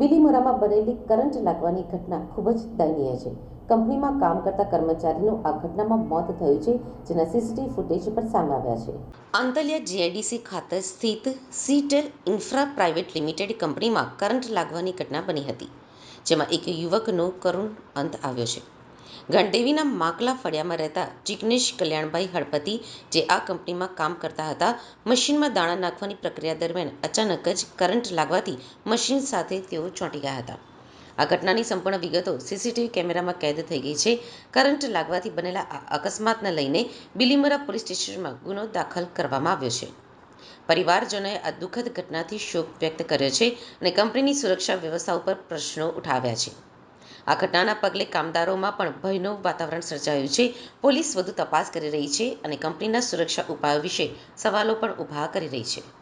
બિલીમોરામાં બનેલી કરંટ લાગવાની ઘટના ખૂબ જ દયનીય છે. કંપનીમાં કામ કરતા કર્મચારીનું આ ઘટનામાં મોત થયું છે, જેના સીસીટીવી ફૂટેજ પર સામે આવ્યા છે. આંતલિયા જીઆઈડીસી ખાતે સ્થિત સીટેલ ઇન્ફ્રા પ્રાઇવેટ લિમિટેડ કંપનીમાં કરંટ લાગવાની ઘટના બની હતી, જેમાં એક યુવકનો કરુણ અંત આવ્યો છે. ગણદેવીના માકલા ફળિયામાં રહેતા જિગ્નેશ કલ્યાણભાઈ હળપતિ, જે આ કંપનીમાં કામ કરતા હતા, મશીનમાં દાણા નાખવાની પ્રક્રિયા દરમિયાન અચાનક જ કરંટ લાગવાથી મશીન સાથે તેઓ ચોંટી ગયા હતા. આ ઘટનાની સંપૂર્ણ વિગતો સીસીટીવી કેમેરામાં કેદ થઈ ગઈ છે. કરંટ લાગવાથી બનેલા આ અકસ્માતને લઈને બિલીમરા પોલીસ સ્ટેશનમાં ગુનો દાખલ કરવામાં આવ્યો છે. પરિવારજનોએ આ દુઃખદ ઘટનાથી શોક વ્યક્ત કર્યો છે અને કંપનીની સુરક્ષા વ્યવસ્થા ઉપર પ્રશ્નો ઉઠાવ્યા છે. આ ઘટનાના પગલે કામદારોમાં પણ ભયનું વાતાવરણ સર્જાયું છે. પોલીસ વધુ તપાસ કરી રહી છે અને કંપનીના સુરક્ષા ઉપાયો વિશે સવાલો પણ ઊભા કરી રહી છે.